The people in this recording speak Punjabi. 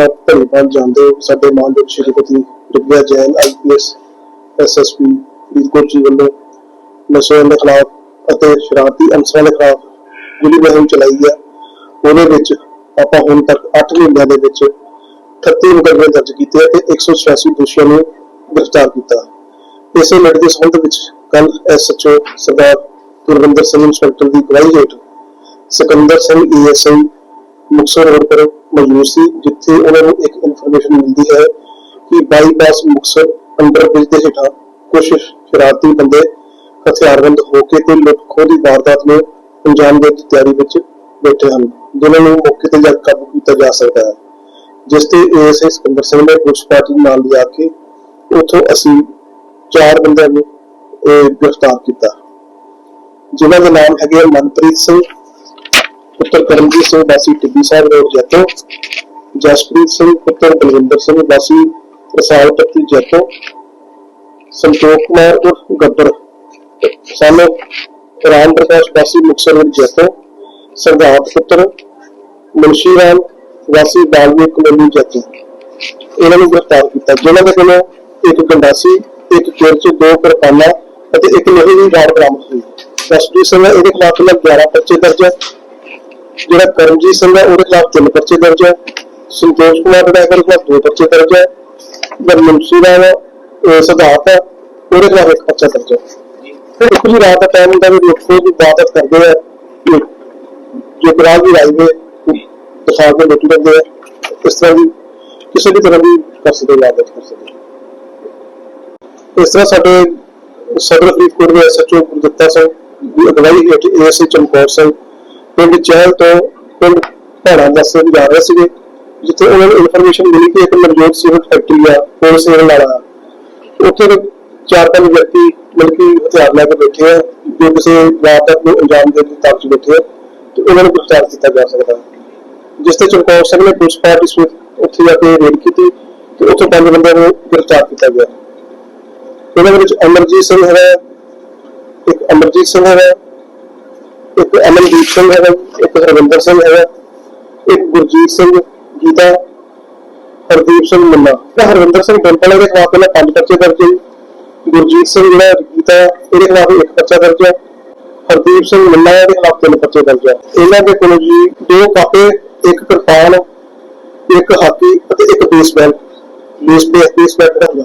ਦਾ ਧੰਨਵਾਦ ਜਾਣਦੇ ਹੋ। ਸਾਡੇ ਮਾਨਯੋਗ ਸ਼੍ਰੀਮਤੀ ਰਿਗਿਆ ਜੈਨ ਆਈਪੀਐਸ ਐਸਐਸਪੀ ਫਰੀਦਕੋਟ ਜੀ ਵੱਲੋਂ ਨਸ਼ਿਆਂ ਦੇ ਖਿਲਾਫ ਅਤੇ ਸ਼ਰਾਰਤੀ ਅਨਸਰਾਂ ਦੇ ਖਿਲਾਫ ਜਿਹੜੀ ਮੁਹਿੰਮ ਚਲਾਈ ਹੈ। ਉਹਦੇ ਵਿੱਚ ਆਪਾਂ ਹੁਣ ਤੱਕ 8 ਮਹੀਨਿਆਂ ਦੇ ਵਿੱਚ 38 ਮੁਕੱਦਮੇ ਦਰਜ ਕੀਤੇ ਅਤੇ 186 ਦੋਸ਼ੀਆਂ ਨੂੰ ਗ੍ਰਿਫਤਾਰ ਕੀਤਾ। ਇਸੇ ਲੜ ਦੇ ਸੰਬੰਧ ਵਿੱਚ ਕੱਲ ਐਸਐਚਓ ਸਰਦਾਰ ਗੁਰਵਿੰਦਰ ਸਿੰਘ ਇੰਸਪੈਕਟਰ ਦੀ ਅਗਵਾਈ ਹੇਠ ਸਿਕੰਦਰ ਸਿੰਘ ਈਐਸਆਈ ਮੁਕਤਸਰ ਰੋਡ ਪਰ ਮੌਜੂਦ ਸੀ, ਜਿੱਥੇ ਉਹਨਾਂ ਨੂੰ ਇੱਕ ਇਨਫੋਰਮੇਸ਼ਨ ਮਿਲਦੀ ਹੈ ਕਿ ਬਾਈਪਾਸ ਮੁਕਤਸਰ ਅੰਡਰ ਬ੍ਰਿਜ ਦੇ ਹੇਠਾਂ ਕੁਝ ਸ਼ਰਾਰਤੀ ਬੰਦੇ ਹਥਿਆਰਬੰਦ ਹੋ ਕੇ ਤੇ ਲੁੱਟ ਦੀ ਵਾਰਦਾਤ ਨੂੰ ਅੰਜਾਮ ਦੇਣ ਦੀ ਤਿਆਰੀ ਵਿੱਚ ਬੈਠੇ ਹਨ। ਜਿਨ੍ਹਾਂ ਨੂੰ ਮੌਕੇ ਤੇ ਜਾ ਕਾਬੂ ਕੀਤਾ ਜਾ ਸਕਦਾ ਹੈ, ਜਿਸ ਤੇ ਏਐਸਆਈ ਸਿਕੰਦਰ ਸਿੰਘ ਨੇ ਪੁਲਿਸ ਪਾਰਟੀ ਨਾਲ ਲਿਆ ਕੇ ਉੱਥੋਂ ਅਸੀਂ ਚਾਰ ਬੰਦਿਆਂ ਨੂੰ ਇਹ ਗ੍ਰਿਫਤਾਰ ਕੀਤਾ। ਜਿਨ੍ਹਾਂ ਦਾ ਨਾਮ ਹੈਗੇ ਮਨਪ੍ਰੀਤ ਸਿੰਘ ਪੁੱਤਰ ਕਰਮਜੀਤ ਸਿੰਘ ਵਾਸੀ ਟਿੱਬੀ ਸਾਹਿਬ ਰੋਡ ਜੱਟੋ ਜਸਪ੍ਰੀਤ ਸਿੰਘ ਪੁੱਤਰ ਬਲਵਿੰਦਰ ਸਿੰਘ ਵਾਸੀ ਰਸਾਲ ਪੱਤੀ ਜੱਟੋ ਸੰਤੋਖ ਕੁਮਾਰ ਉਰਫ ਗੱਬਰ ਸਾਨੂੰ ਰਾਮ ਪ੍ਰਕਾਸ਼ ਵਾਸੀ ਮੁਕਤਸਰ ਰੋਡ ਜੱਟੋ ਸਰਦਾਰ ਪੁੱਤਰ ਮੁਨਸ਼ੀ ਰਾਮ ਵਾਸੀ ਬਾਲਮੀਕ ਕਲੋਨੀ ਜੱਟੋ ਇਹਨਾਂ ਨੂੰ ਗ੍ਰਿਫਤਾਰ ਕੀਤਾ ਜਿਨ੍ਹਾਂ ਦੇ ਕੋਲੋਂ ਇੱਕ ਗੰਡਾਸੀ ਇੱਕ ਕਿਰਚ ਦੋ ਕਿਰਪਾਨਾਂ ਅਤੇ ਇੱਕ ਲੋਹੇ ਦੀ ਰਾਡ ਬਰਾਮਦ ਹੋਈ ਜਸਪ੍ਰੀਤ ਸਿੰਘ ਹੈ, ਇਹਦੇ ਖਿਲਾਫ ਇਹਨਾਂ 11 ਪਰਚੇ ਦਰਜ ਹੈ ਜਿਹੜਾ ਕਰਮਜੀਤ ਸਿੰਘ ਹੈ ਉਹਦੇ ਖਿਲਾਫ ਤਿੰਨ ਪਰਚੇ ਦਰਜ ਹੈ ਸੰਤੋਸ਼ ਕੁਮਾਰ ਜਿਹੜਾ ਹੈਗਾ ਉਹਦੇ ਖਿਲਾਫ ਦੋ ਪਰਚੇ ਦਰਜ ਹੈ ਬਰਮਨਸੀ ਦਾ ਅਹ ਸਿਧਾਰਥ ਹੈ ਉਹਦੇ ਖਿਲਾਫ ਇੱਕ ਪਰਚਾ ਦਰਜ ਹੈ ਫਿਰ ਇੱਕ ਜੀ ਰਾਤ ਦਾ ਟਾਈਮ ਹੁੰਦਾ ਵੀ ਲੋਕੋ ਦੀ ਇਬਾਦਤ ਕਰਦੇ ਆ ਕਿ ਜੋ ਗਰਾਜ ਦੀ ਰਾਈ ਦੇ ਦਿਖਾ ਕੇ ਲੁੱਟ ਲੈਂਦੇ ਆ ਇਸ ਤਰ੍ਹਾਂ ਦੀ ਕਿਸੇ ਵੀ ਤਰ੍ਹਾਂ ਦੀ ਕਰ ਸਕਦੇ ਇਬਾਦਤ ਕਰ ਸਕਦੇ ਇਸ ਤਰ੍ਹਾਂ ਸਾਡੇ ਸਦਰ ਫਰੀਦਕੋਟ ਦੇ ਐਸਐਚਓ ਗੁਰਦਿੱਤਾ ਸਿੰਘ ਦੀ ਅਗਵਾਈ ਹੇਠ ਏਐਸਏ ਚਮਕੌਰ ਸਿੰਘ ਪਿੰਡ ਚਹਿਲ ਤੋਂ ਪਿੰਡ ਭਾੜਾ ਦੱਸੇ ਜਾ ਰਹੇ ਸੀਗੇ, ਜਿੱਥੇ ਉਹਨਾਂ ਨੂੰ ਇਨਫੋਰਮੇਸ਼ਨ ਮਿਲੀ ਕਿ ਇੱਕ ਨਵਜੋਤ ਸੀਮੈਂਟ ਫੈਕਟਰੀ ਆ ਕੋਲ ਸੇਲ ਵਾਲਾ ਉੱਥੇ ਦੇ ਚਾਰ ਪੰਜ ਵਿਅਕਤੀ ਮਿਲ ਹਥਿਆਰ ਲੈ ਕੇ ਬੈਠੇ ਆ, ਜੋ ਕਿਸੇ ਵਾਰਦਾਤ ਨੂੰ ਅੰਜਾਮ ਦੇਣ ਦੀ ਤਾਕਤ ਬੈਠੇ ਆ, ਤੇ ਉਹਨਾਂ ਨੂੰ ਗ੍ਰਿਫਤਾਰ ਕੀਤਾ ਜਾ ਸਕਦਾ ਜਿਸ ਤੇ ਚਮਕੌਰ ਸਿੰਘ ਨੇ ਪੁਲਿਸ ਪਾਰਟੀ ਸਮੇਤ ਉੱਥੇ ਜਾ ਕੇ ਰੇਡ ਕੀਤੀ ਤੇ ਉੱਥੇ ਪੰਜ ਬੰਦਿਆਂ ਨੂੰ ਗ੍ਰਿਫਤਾਰ ਕੀਤਾ ਗਿਆ। ਉਹਨਾਂ ਵਿੱਚ ਅਮਰਜੀਤ ਸਿੰਘ ਹੈ ਇੱਕ ਅਮਰਜੀਤ ਸਿੰਘ ਹੈ ਇੱਕ ਅਮਨਦੀਪ ਸਿੰਘ ਹੈਗਾ, ਇੱਕ ਹਰਵਿੰਦਰ ਸਿੰਘ ਹੈਗਾ, ਇੱਕ ਗੁਰਜੀਤ ਸਿੰਘ, ਗੀਤਾ, ਹਰਦੀਪ ਸਿੰਘ ਮੁੰਨਾ ਤੇ ਹਰਵਿੰਦਰ ਸਿੰਘ ਬੰਪਲ ਦੇ ਖਿਲਾਫ ਪਹਿਲਾਂ ਪੰਜ ਪਰਚੇ ਦਰਜ ਹੈ ਗੁਰਜੀਤ ਸਿੰਘ ਜਿਹੜਾ ਗੀਤਾ, ਇਹਦੇ ਖਿਲਾਫ ਇੱਕ ਪਰਚਾ ਦਰਜ ਹੈ ਹਰਦੀਪ ਸਿੰਘ ਮੁੰਨਾ ਦੇ ਖਿਲਾਫ ਤਿੰਨ ਪਰਚੇ ਦਰਜ ਹੈ ਇਹਨਾਂ ਦੇ ਕੋਲ ਜੀ ਦੋ ਕਾਪੇ, ਇੱਕ ਕਿਰਪਾਨ, ਇੱਕ ਹਾਕੀ ਅਤੇ ਇੱਕ ਬੇਸਬਾਲ। ਬੇਸ ਬੇਸ ਬੈਟ ਹੁੰਦਾ